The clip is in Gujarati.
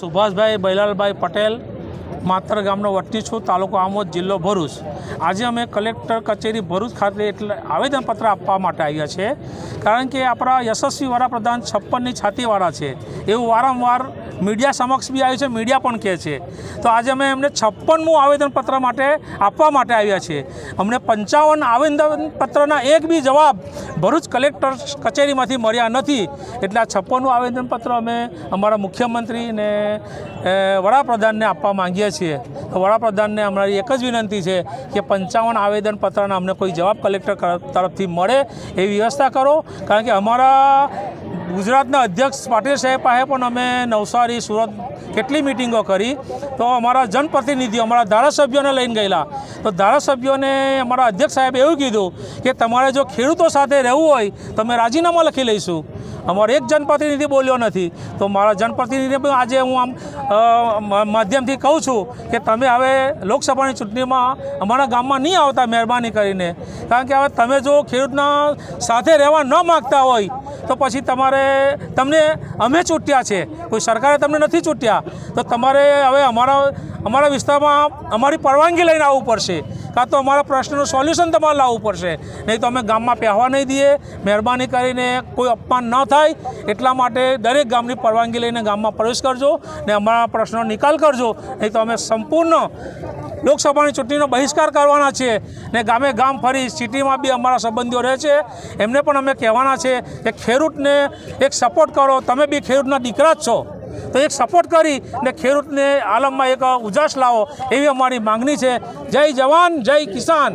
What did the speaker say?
સુભાષભાઈ બૈલાલભાઈ પટેલ માતર ગામનો વતની છું, તાલુકો આમોદ, જિલ્લો ભરૂચ. આજે અમે કલેક્ટર કચેરી ભરૂચ ખાતે એટલે આવેદનપત્ર આપવા માટે આવ્યા છીએ કારણ કે આપણા યશસ્વી વડાપ્રધાન છપ્પનની છાતીવાળા છે. એવું વારંવાર મીડિયા સમક્ષ બી આવ્યું છે, મીડિયા પણ કહે છે. તો આજે અમે એમને છપ્પનમું આવેદનપત્ર માટે આપવા માટે આવ્યા છે અમને પંચાવન આવેદનપત્રના એક બી જવાબ ભરૂચ કલેક્ટર કચેરીમાંથી મળ્યા નથી. એટલે આ છપ્પનનું આવેદનપત્ર અમે અમારા મુખ્યમંત્રી ને વડાપ્રધાનને આપવા માંગીએ છીએ. તો વડાપ્રધાનને અમારી એક જ વિનંતી છે કે પંચાવન આવેદનપત્રના અમને કોઈ જવાબ કલેક્ટર તરફથી મળે એવી વ્યવસ્થા કરો. કારણ કે અમારા ગુજરાતના અધ્યક્ષ પાટીલ સાહેબ પાસે પણ અમે નવસારી, સુરત કેટલી મિટિંગો કરી. તો અમારા જનપ્રતિનિધિઓ અમારા ધારાસભ્યોને લઈને ગયેલા. તો ધારાસભ્યોને અમારા અધ્યક્ષ સાહેબે એવું કીધું કે તમારે જો ખેડૂતો સાથે રહેવું હોય તો અમે રાજીનામા લખી લઈશું. અમારો એક જનપ્રતિનિધિ બોલ્યો નથી. તો મારા જનપ્રતિનિધિ પણ આજે હું આમ માધ્યમથી કહું છું કે તમે હવે લોકસભાની ચૂંટણીમાં અમારા ગામમાં નહીં આવતા મહેરબાની કરીને. કારણ કે હવે તમે જો ખેડૂતના સાથે રહેવા ન માગતા હોય તો પછી તમારે તમને અમે ચૂંટ્યા છે. કોઈ સરકારે તમને નથી ચૂંટ્યા. તો તમારે હવે અમારા અમારા વિસ્તારમાં અમારી પરવાનગી લઈને આવવું પડશે. કાં તો અમારા પ્રશ્નનું સોલ્યુશન તમારે લાવવું પડશે. નહીં તો અમે ગામમાં પહેવા નહીં દઈએ. મહેરબાની કરીને કોઈ અપમાન ન થાય. એટલા માટે દરેક ગામની પરવાનગી લઈને ગામમાં પ્રવેશ કરજો ને અમારા પ્રશ્નનો નિકાલ કરજો. નહીં તો અમે સંપૂર્ણ લોકસભાની ચૂંટણીનો બહિષ્કાર કરવાના છીએ ને ગામે ગામ ફરી સિટીમાં બી અમારા સંબંધીઓ રહે છે. એમને પણ અમે કહેવાના છે કે ખેડૂતને એક સપોર્ટ કરો, તમે બી ખેડૂતના દીકરા જ છો. તો એક સપોર્ટ કરી ને ખેડૂતને આલમમાં એક ઉજાસ લાવો એવી અમારી માંગણી છે. જય જવાન, જય કિસાન.